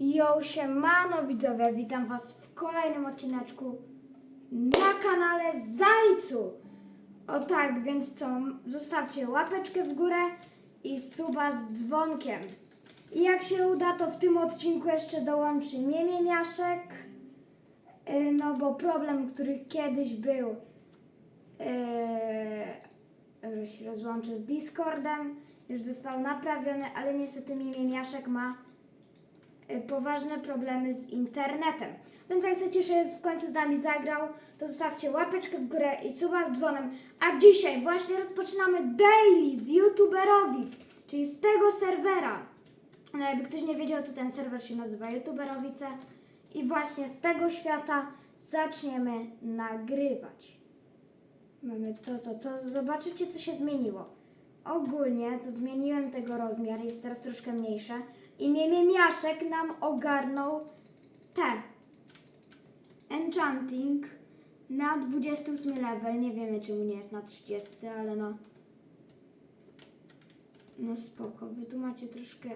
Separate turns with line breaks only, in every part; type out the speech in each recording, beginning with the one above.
Yo, siemano widzowie, witam was w kolejnym odcineczku na kanale Zajcu. O tak, więc co, zostawcie łapeczkę w górę i suba z dzwonkiem. I jak się uda, to w tym odcinku jeszcze dołączy Miemie Miaszek, yy, no bo problem, który kiedyś był, yy, się rozłączę z Discordem, już został naprawiony, ale niestety Miemie Miaszek ma y, poważne problemy z internetem. Więc jak chcecie, że w końcu z nami zagrał, to zostawcie łapeczkę w górę i suba z dzwonem. A dzisiaj właśnie rozpoczynamy daily z YouTuberowic, czyli z tego serwera. No jakby ktoś nie wiedział, to ten serwer się nazywa YouTuberowice. I właśnie z tego świata zaczniemy nagrywać. Mamy to, to, to. Zobaczycie, co się zmieniło. Ogólnie to zmieniłem tego rozmiar, jest teraz troszkę mniejsze. I Miemie Miaszek nam ogarnął te. Enchanting na 28 level. Nie wiemy, czemu nie jest na 30, ale no. No spoko. Wy tu macie troszkę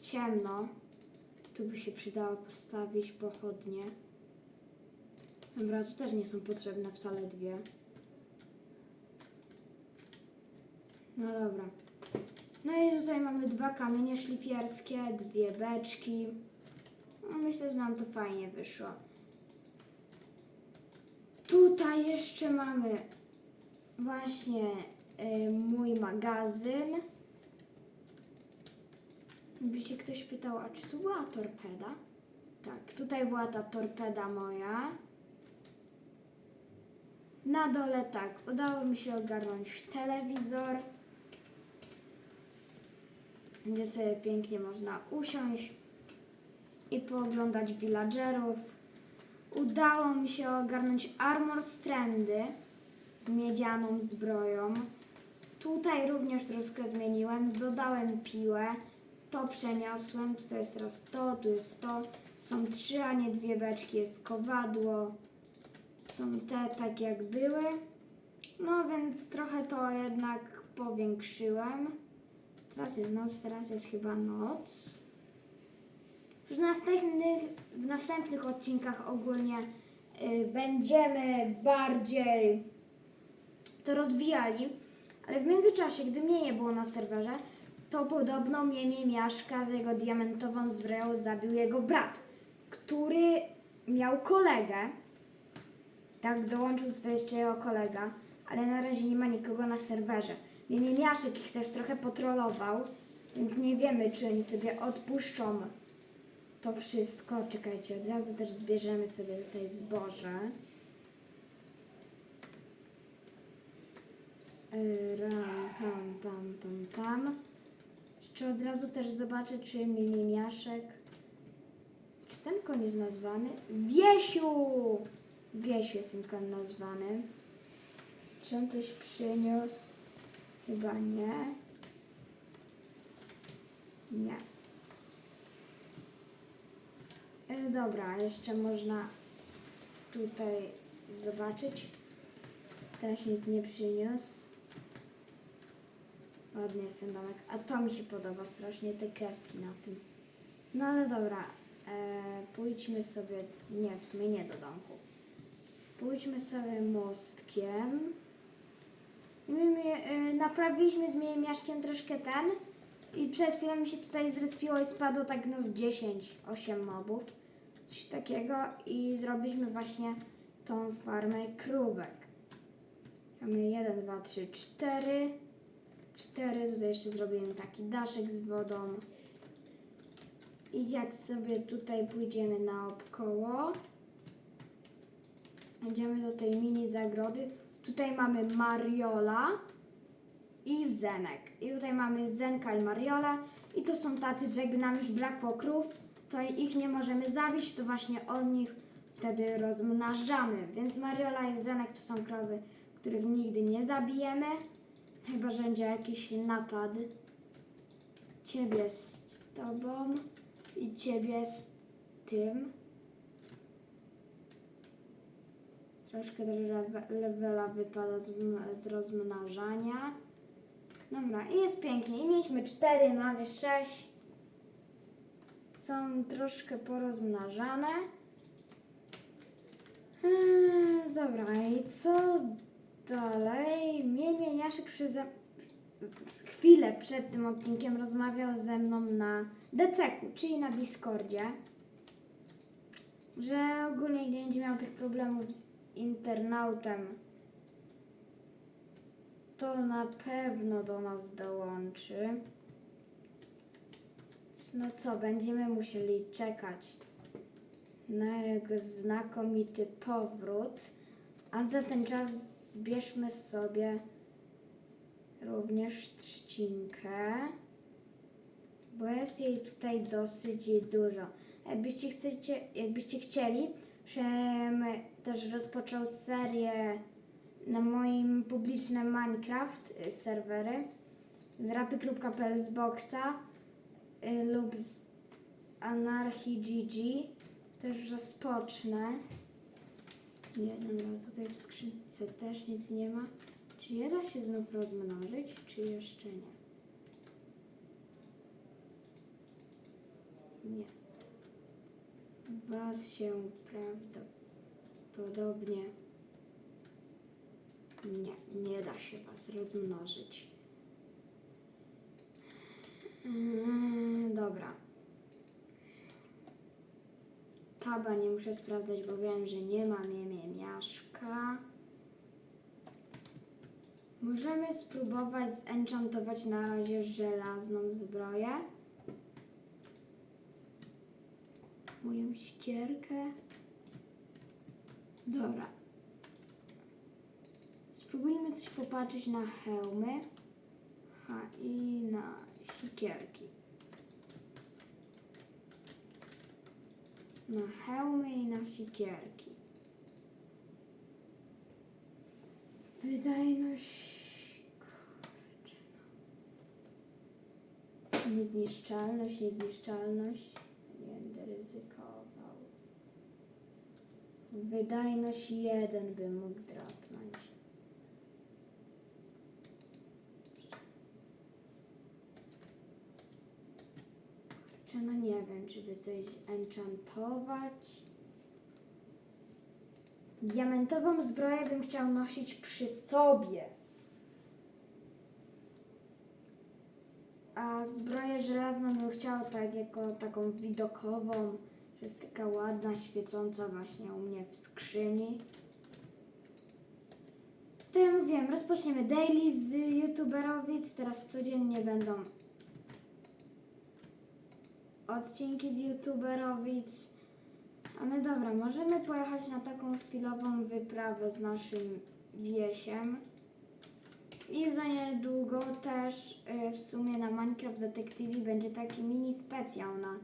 ciemno. Tu by się przydało postawić pochodnie. Dobra, to też nie są potrzebne wcale dwie. No dobra. No i tutaj mamy dwa kamienie szlifierskie, dwie beczki. No myślę, że nam to fajnie wyszło. Tutaj jeszcze mamy właśnie y, mój magazyn. By się ktoś pytał, a czy tu była torpeda? Tak, tutaj była ta torpeda moja. Na dole tak, udało mi się ogarnąć telewizor, gdzie sobie pięknie można usiąść i pooglądać villagerów. Udało mi się ogarnąć armor strandy z miedzianą zbroją. Tutaj również troszkę zmieniłem, dodałem piłę, to przeniosłem, tutaj jest teraz to, tu jest to. Są trzy, a nie dwie beczki, jest kowadło. Są te tak jak były. No więc trochę to jednak powiększyłem. Teraz jest noc, teraz jest chyba noc. Już w następnych, w następnych odcinkach ogólnie y, będziemy bardziej to rozwijali, ale w międzyczasie, gdy mnie nie było na serwerze, to podobno Miemie Miaszka z jego diamentową zbroją zabił jego brat, który miał kolegę, tak, dołączył tutaj jeszcze jego kolega, ale na razie nie ma nikogo na serwerze. Miemie Miaszek ich też trochę potrolował, więc nie wiemy, czy oni sobie odpuszczą to wszystko. Czekajcie, od razu też zbierzemy sobie tutaj zboże. Yy, Ram, pam, pam, pam, pam. Jeszcze od razu też zobaczę, czy Milimiaszek... Czy ten koń jest nazwany? Wiesiu! Wiesiu jest ten koń nazwany. Czy on coś przyniósł? Chyba nie. Nie. E, dobra, jeszcze można tutaj zobaczyć. Też nic nie przyniósł. Ładny jest ten domek. A to mi się podoba strasznie, te kreski na tym. No ale dobra, e, pójdźmy sobie, nie, w sumie nie do domku. Pójdźmy sobie mostkiem. My, e, naprawiliśmy z Miemiaszkiem troszkę ten i przed chwilą mi się tutaj zrespiło i spadło tak no z 10, 8 mobów. Coś takiego i zrobiliśmy właśnie tą farmę krówek. Mamy 1, 2, 3, 4. 4, tutaj jeszcze zrobimy taki daszek z wodą. I jak sobie tutaj pójdziemy naokoło, idziemy do tej mini zagrody. Tutaj mamy Mariola i Zenek. I tutaj mamy Zenka i Mariola. I to są tacy, że jakby nam już brakło krów, to ich nie możemy zabić, to właśnie od nich wtedy rozmnażamy. Więc Mariola i Zenek to są krowy, których nigdy nie zabijemy. Chyba, że będzie jakiś napad. Ciebie z tobą i ciebie z tym. Troszkę levela wypada z, z rozmnażania. Dobra, i jest pięknie. I mieliśmy cztery, mamy sześć. są troszkę porozmnażane. Eee, dobra, i co dalej? Miemieniaszek przez chwilę przed tym odcinkiem rozmawiał ze mną na DCK-u, czyli na Discordzie, że ogólnie nie będzie miał tych problemów z internautem. To na pewno do nas dołączy. No co, będziemy musieli czekać na jego znakomity powrót, a za ten czas zbierzmy sobie również trzcinkę, bo jest jej tutaj dosyć dużo. Jakbyście, chcecie, jakbyście chcieli, żebym też rozpoczął serię na moim publicznym Minecraft y, serwery z rapy.pl z boxa y, lub z Anarchii GG, już rozpocznę. Nie, dobra, tutaj w skrzynce też nic nie ma. Czy je da się znów rozmnożyć, czy jeszcze nie? Nie. Was się prawdopodobnie nie, nie da się was rozmnożyć. Mm, dobra. Taba nie muszę sprawdzać, bo wiem, że nie ma miemiaszka. Możemy spróbować zenchantować na razie żelazną zbroję. Moją sikierkę. Dobra. Spróbujmy coś popatrzeć na hełmy. Ha, i na sikierki. Na hełmy i na sikierki. Wydajność. Kurczę. no. Niezniszczalność, niezniszczalność. Nie będę ryzykował. Wydajność jeden bym mógł drapnąć. Kurczę, no nie wiem, czy by coś enchantować. Diamentową zbroję bym chciał nosić przy sobie. A zbroję żelazną bym chciał tak jako taką widokową, jest taka ładna, świecąca właśnie u mnie w skrzyni. To ja mówiłem, rozpoczniemy daily z youtuberowic. Teraz codziennie będą odcinki z youtuberowic. Ale dobra, możemy pojechać na taką chwilową wyprawę z naszym wiesiem. I za niedługo też y, w sumie na Minecraft Detective będzie taki mini specjal na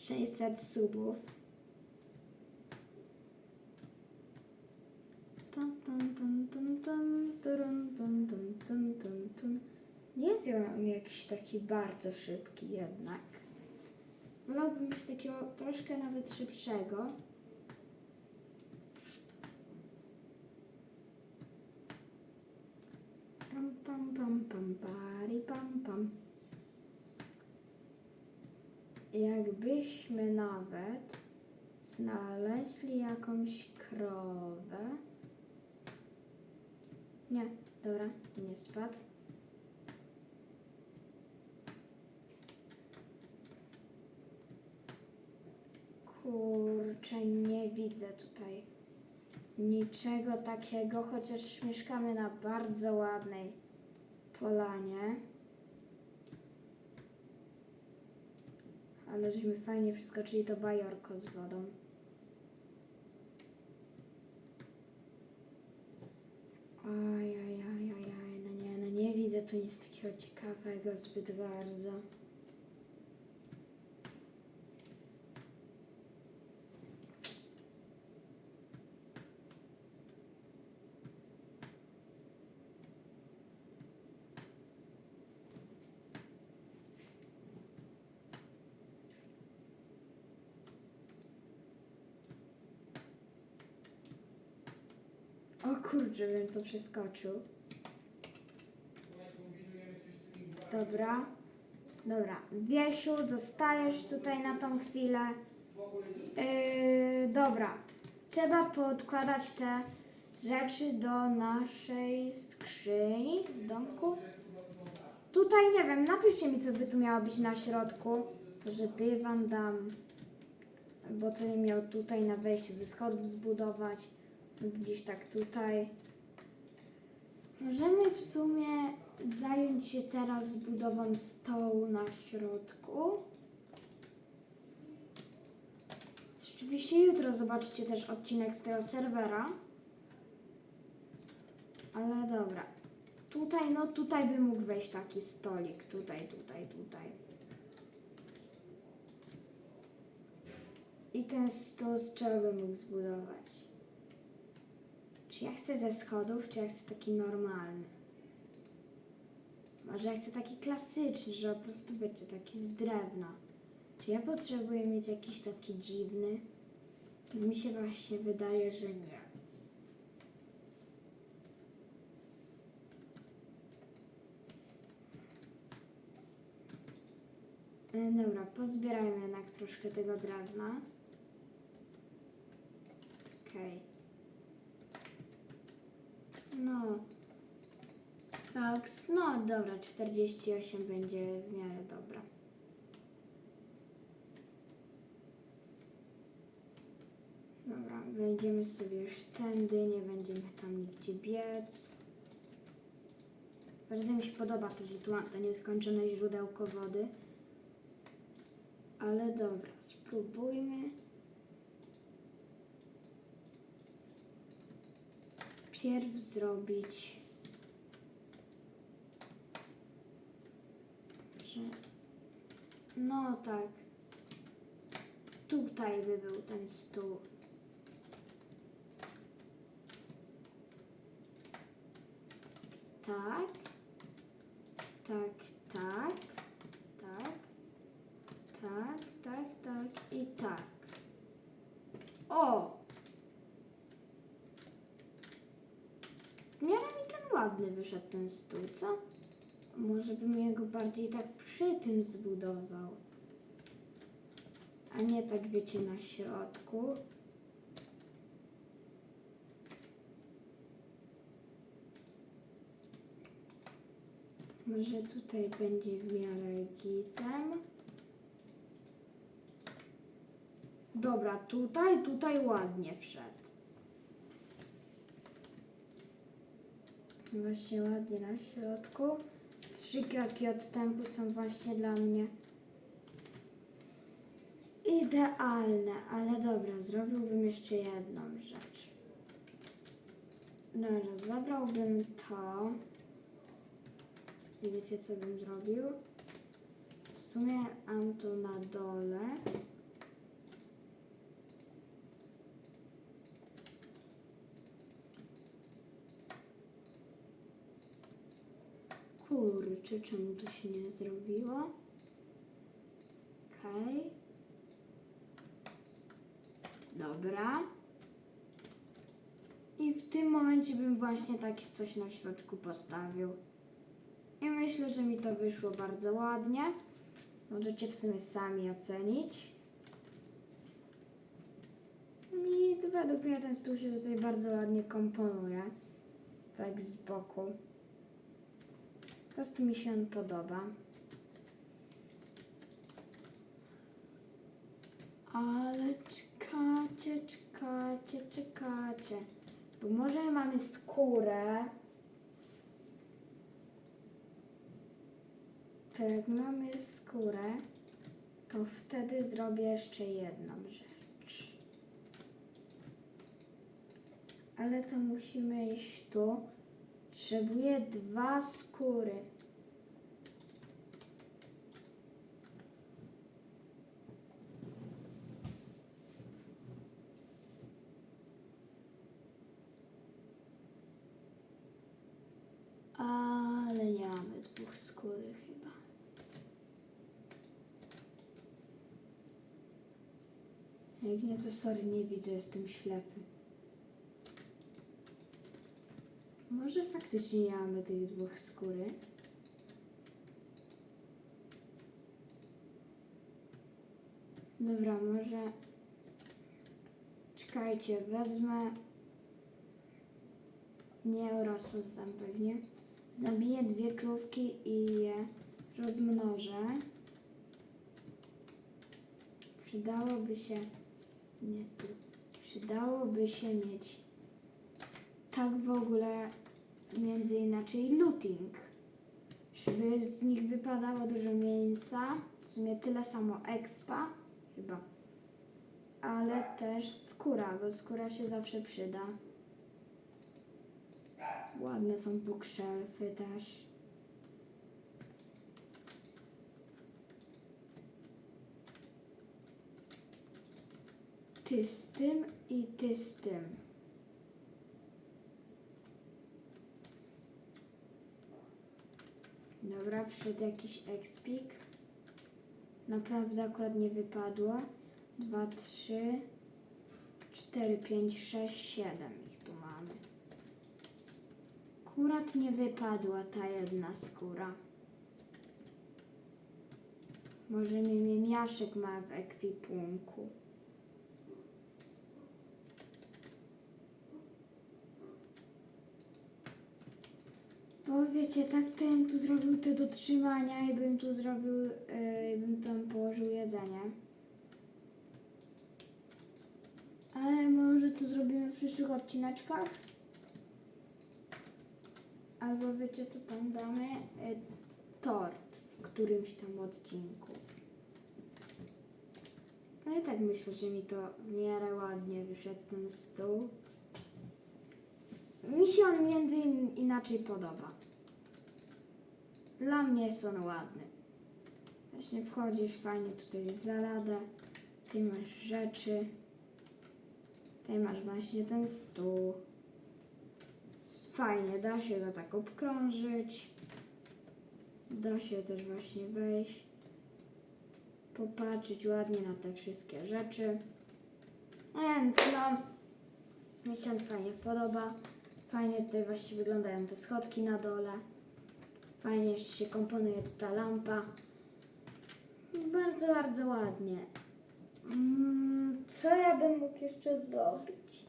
600 subów. Nie jest on jakiś taki bardzo szybki jednak. Wolałbym mieć takiego troszkę nawet szybszego. Pam, pam, pam, pam, pam, pam. Jakbyśmy nawet znaleźli jakąś krowę. Nie, dobra, nie spadł. Kurczę, nie widzę tutaj niczego takiego, chociaż mieszkamy na bardzo ładnej polanie. Ale żeśmy fajnie przeskoczyli to bajorko z wodą. Aj, aj, aj, aj, aj, no nie, no nie widzę tu nic takiego ciekawego zbyt bardzo. O kurczę, bym to przeskoczył. Dobra. Dobra, Wiesiu, zostajesz tutaj na tą chwilę. Yy, dobra, trzeba podkładać te rzeczy do naszej skrzyni w domku. Tutaj nie wiem, napiszcie mi, co by tu miało być na środku. Że dywan dam. Albo co bym miał tutaj na wejściu ze schodów zbudować. Gdzieś tak tutaj. Możemy w sumie zająć się teraz budową stołu na środku. Rzeczywiście jutro zobaczycie też odcinek z tego serwera. Ale dobra. Tutaj, no tutaj by mógł wejść taki stolik. Tutaj, tutaj, tutaj. I ten stół z czego bym mógł zbudować? Czy ja chcę ze schodów, czy ja chcę taki normalny? Może ja chcę taki klasyczny, że po prostu wiecie, taki z drewna. Czy ja potrzebuję mieć jakiś taki dziwny? Mi się właśnie wydaje, że nie. E, Dobra, pozbierajmy jednak troszkę tego drewna. Okej. No. Tak, no dobra, 48 będzie w miarę dobra. Dobra, wejdziemy sobie już tędy, nie będziemy tam nigdzie biec. Bardzo mi się podoba to, że tu mam to nieskończone źródełko wody. Ale dobra, spróbujmy. Pierw zrobić. Że... No tak. Tutaj by był ten stół. Tak. Tak, tak. Tak. Tak, tak, tak i tak. O! W miarę mi ten ładny wyszedł ten stół, co? Może bym jego bardziej tak przy tym zbudował. A nie tak, wiecie, na środku. Może tutaj będzie w miarę gitem. Dobra, tutaj, tutaj ładnie wszedł. Właśnie ładnie na środku. Trzy kratki odstępu są właśnie dla mnie idealne, ale dobra, zrobiłbym jeszcze jedną rzecz. Dobra, zabrałbym to. I wiecie co bym zrobił? W sumie mam to na dole. Kurczę, czemu to się nie zrobiło? Okej. Dobra. I w tym momencie bym właśnie takie coś na środku postawił. I myślę, że mi to wyszło bardzo ładnie. Możecie w sumie sami ocenić. I według mnie ten stół się tutaj bardzo ładnie komponuje. Tak z boku. Prostu mi się on podoba. Ale czekacie, czekacie, czekacie. Bo może mamy skórę. To jak mamy skórę, to wtedy zrobię jeszcze jedną rzecz. Ale to musimy iść tu. Potrzebuję dwa skóry. Ale nie mamy dwóch skóry chyba. Jak nie, to sorry, nie widzę, jestem ślepy. Może faktycznie nie mamy tych dwóch skóry? Dobra, może... Czekajcie, wezmę... Nie urosło to tam pewnie. Zabiję dwie krówki i je rozmnożę. Przydałoby się... Nie tu. Przydałoby się mieć tak w ogóle między inaczej looting. Żeby z nich wypadało dużo mięsa. W sumie tyle samo expa, chyba. Ale też skóra, bo skóra się zawsze przyda. Ładne są bookshelfy też. Ty z tym i ty z tym. Dobra, wszedł jakiś expik. Naprawdę akurat nie wypadło. 2, 3, 4, 5, 6, 7 ich tu mamy. Akurat nie wypadła ta jedna skóra. Może mi miemiaszek ma w ekwipunku. Bo wiecie, tak to bym tu zrobił te dotrzymania i bym tu zrobił, yy, bym tam położył jedzenie. Ale może to zrobimy w przyszłych odcineczkach. Albo wiecie co tam damy? Yy, tort w którymś tam odcinku. Ale tak myślę, że mi to w miarę ładnie wyszedł ten stół. Mi się on między in- inaczej podoba. Dla mnie jest on ładny. Właśnie wchodzisz fajnie tutaj jest zaradę. Ty masz rzeczy. Tutaj masz właśnie ten stół. Fajnie, da się go tak obkrążyć. Da się też właśnie wejść. Popatrzeć ładnie na te wszystkie rzeczy. Więc no, mi się fajnie podoba. Fajnie tutaj właśnie wyglądają te schodki na dole. Fajnie jeszcze się komponuje ta lampa. Bardzo, bardzo ładnie. Mm, co ja bym mógł jeszcze zrobić?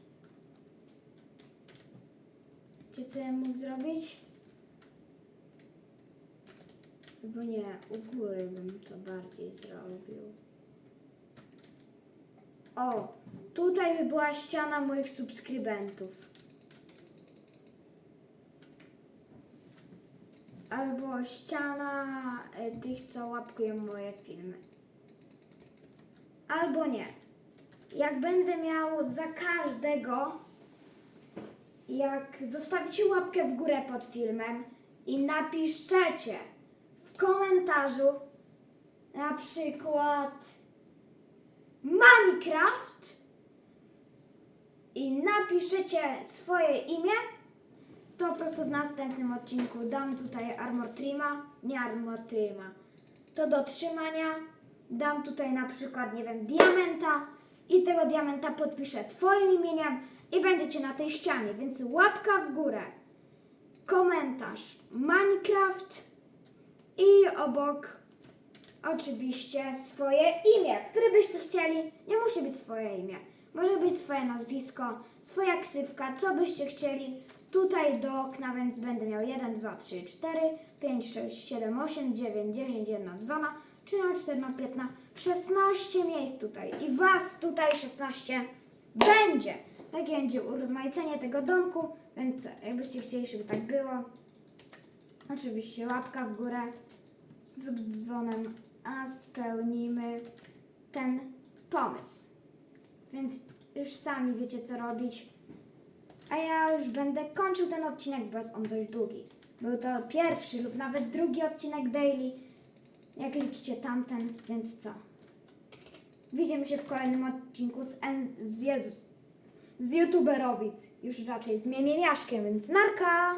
Wiecie, co ja mógł zrobić? Bo nie, u góry bym to bardziej zrobił. O, tutaj by była ściana moich subskrybentów. Albo ściana e, tych, co łapkują moje filmy. Albo nie. Jak będę miał za każdego, jak zostawicie łapkę w górę pod filmem i napiszecie w komentarzu na przykład Minecraft i napiszecie swoje imię, to po prostu w następnym odcinku dam tutaj Armor Trima, nie Armor Trima, to do trzymania. Dam tutaj na przykład, nie wiem, diamenta i tego diamenta podpiszę Twoim imieniem i będziecie na tej ścianie, więc łapka w górę, komentarz Minecraft i obok oczywiście swoje imię, które byście chcieli. Nie musi być swoje imię. Może być swoje nazwisko, swoja ksywka, co byście chcieli. Tutaj do okna, więc będę miał 1, 2, 3, 4, 5, 6, 7, 8, 9, 10, 1, 2, 3, 4, 5, 16 miejsc tutaj. I Was tutaj 16 będzie. Takie będzie urozmaicenie tego domku, więc jakbyście chcieli, żeby tak było, oczywiście łapka w górę z dzwonem, a spełnimy ten pomysł. Więc już sami wiecie, co robić. A ja już będę kończył ten odcinek, bo jest on dość długi. Był to pierwszy lub nawet drugi odcinek daily, jak liczycie tamten, więc co? Widzimy się w kolejnym odcinku z, N- z Jezus, z YouTuberowic, już raczej z Miemiemiaszkiem, więc narka!